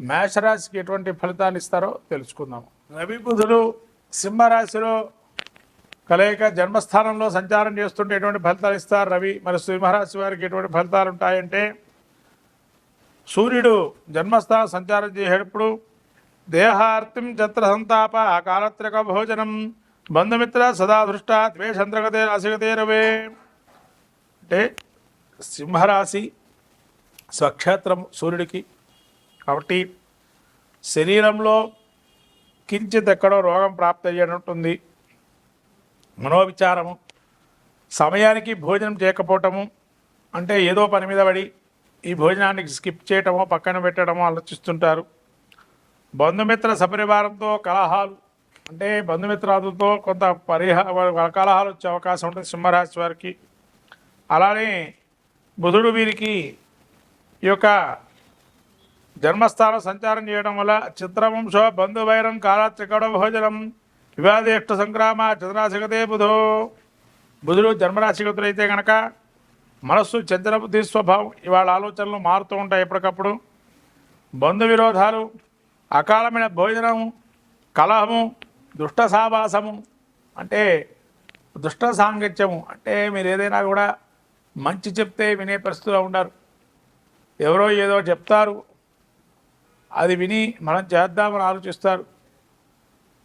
మేషరాశికి ఎటువంటి ఫలితాన్ని ఇస్తారో తెలుసుకుందాము రవి బుధుడు సింహరాశిలో కలయిక జన్మస్థానంలో సంచారం చేస్తుంటే ఎటువంటి ఫలితాలు ఇస్తారు? రవి మరి సింహరాశి వారికి ఎటువంటి ఫలితాలు ఉంటాయంటే సూర్యుడు జన్మస్థానం సంచారం చేసేటప్పుడు దేహార్తిం చత్ర సంతాప కాలత్రక భోజనం బంధుమిత్ర సదా దృష్ట ద్వేషంద్రగతే రాశిగతే రవే. అంటే సింహరాశి స్వక్షేత్రం సూర్యుడికి కాబట్టి శరీరంలో కించిత్ ఎక్కడో రోగం ప్రాప్తి అయ్యేటట్టుంది మనోవిచారము సమయానికి భోజనం చేయకపోవటము అంటే ఏదో పని మీద పడి ఈ భోజనానికి స్కిప్ చేయటమో పక్కన పెట్టడమో ఆలోచిస్తుంటారు. బంధుమిత్ర సపరివారంతో కలహాలు అంటే బంధుమిత్రాదులతో కొంత పరిహార కలహాలు వచ్చే అవకాశం ఉంటుంది సింహరాశి వారికి. అలానే బుధుడు వీరికి ఈ యొక్క జన్మస్థానం సంచారం చేయడం వల్ల చిత్రవంశ బంధువైరం కాలాత్రికడ భోజనం వివాదేష్ట సంక్రామ చంద్రాశిగతే బుధో. బుధుడు జన్మరాశిగతుడైతే కనుక మనస్సు చంద్రబుద్ధి స్వభావం ఇవాళ ఆలోచనలు మారుతూ ఉంటాయి ఎప్పటికప్పుడు. బంధు విరోధాలు అకాలమైన భోజనము కలహము దుష్ట సావాసము అంటే దుష్ట సాంగత్యము అంటే మీరు ఏదైనా కూడా మంచి చెప్తే వినే పరిస్థితిలో ఉండరు ఎవరో ఏదో చెప్తారు అది విని మనం చేద్దామని ఆలోచిస్తారు.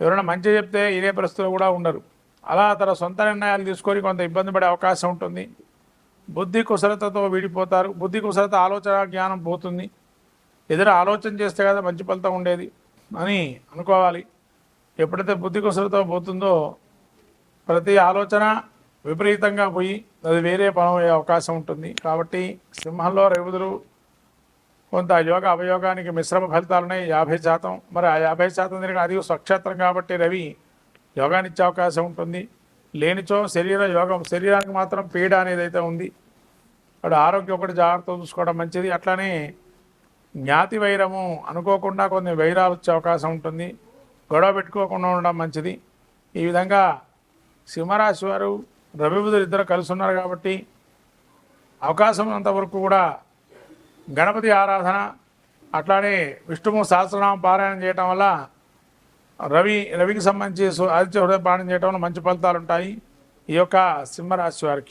ఎవరైనా మంచి చెప్తే ఇదే పరిస్థితులు కూడా ఉండరు. అలా తన సొంత నిర్ణయాలు తీసుకొని కొంత ఇబ్బంది పడే అవకాశం ఉంటుంది. బుద్ధి కుశలతతో వీడిపోతారు. బుద్ధి కుశలత ఆలోచన జ్ఞానం పోతుంది. ఎదురు ఆలోచన చేస్తే కదా మంచి ఫలితం ఉండేది అని అనుకోవాలి. ఎప్పుడైతే బుద్ధి కుశలత పోతుందో ప్రతి ఆలోచన విపరీతంగా పోయి అది వేరే పనం అయ్యే అవకాశం ఉంటుంది. కాబట్టి సింహంలో రేవుదురు కొంత యోగ అవయోగానికి మిశ్రమ ఫలితాలు ఉన్నాయి యాభై శాతం. మరి ఆ యాభై శాతం తిరిగి అది స్వక్షేత్రం కాబట్టి రవి యోగాన్ని ఇచ్చే అవకాశం ఉంటుంది. లేనిచో శరీర యోగం శరీరానికి మాత్రం పీడ అనేది అయితే ఉంది. అక్కడ ఆరోగ్యం ఒకటి జాగ్రత్త చూసుకోవడం మంచిది. అట్లానే జ్ఞాతి వైరము అనుకోకుండా కొన్ని వైరాలు వచ్చే అవకాశం ఉంటుంది. గొడవ పెట్టుకోకుండా ఉండడం మంచిది. ఈ విధంగా సింహరాశి వారు రవిబుధులు ఇద్దరు కలిసి ఉన్నారు కాబట్టి అవకాశం అంతవరకు కూడా గణపతి ఆరాధన అట్లానే విష్ణువు సహస్రనామ పారాయణం చేయటం వల్ల రవి రవికి సంబంధించి ఆదిత్య హృదయ పారాయణం చేయటం వల్ల మంచి ఫలితాలు ఉంటాయి ఈ యొక్క సింహరాశి వారికి.